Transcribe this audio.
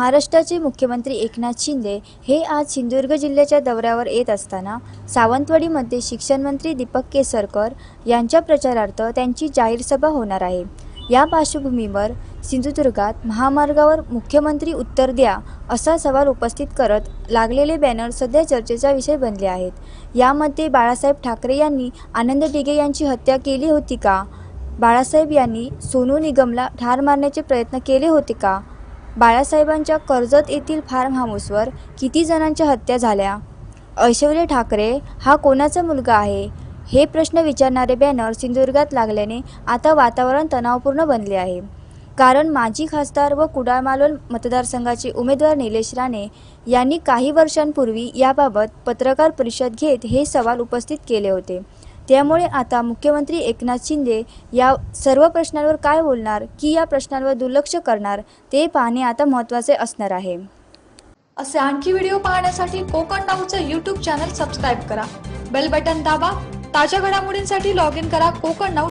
महाराष्ट्राचे मुख्यमंत्री एकनाथ शिंदे हे आज सिंधुदुर्ग जिल्ह्याच्या दौऱ्यावर येत असताना सावंतवाडीमध्ये शिक्षणमंत्री दीपक केसरकर यांच्या प्रचारार्थ त्यांची जाहीर सभा होणार आहे. या पार्श्वभूमीवर सिंधुदुर्गात महामार्गावर मुख्यमंत्री उत्तर द्या असा सवाल उपस्थित करत लागलेले बॅनर सध्या चर्चेचा विषय बनले आहेत. यामध्ये बाळासाहेब ठाकरे यांनी आनंद डिगे यांची हत्या केली होती का? बाळासाहेब यांनी सोनू निगमला ठार मारण्याचे प्रयत्न केले होते का? बाळासाहेबांच्या कर्जत येथील फार्म हाऊसवर किती जणांच्या हत्या झाल्या? ऐश्वर्य ठाकरे हा कोणाचा मुलगा आहे? हे प्रश्न विचारणारे बॅनर सिंधुदुर्गात लागल्याने आता वातावरण तणावपूर्ण बनले आहे. कारण माजी खासदार व कुडाळ मालोल मतदारसंघाचे उमेदवार निलेश राणे यांनी काही वर्षांपूर्वी याबाबत पत्रकार परिषद घेत हे सवाल उपस्थित केले होते. त्यामुळे आता मुख्यमंत्री एकनाथ शिंदे या सर्व प्रश्नांवर काय बोलणार की या प्रश्नांवर दुर्लक्ष करणार ते पाहणे आता महत्त्वाचे असणार आहे. असे आणखी व्हिडिओ पाहण्यासाठी कोकण नाऊचं यूट्यूब चॅनल सबस्क्राईब करा. बेल बटन दाबा ताज्या घडामोडींसाठी लॉग इन करा कोकण नाऊ.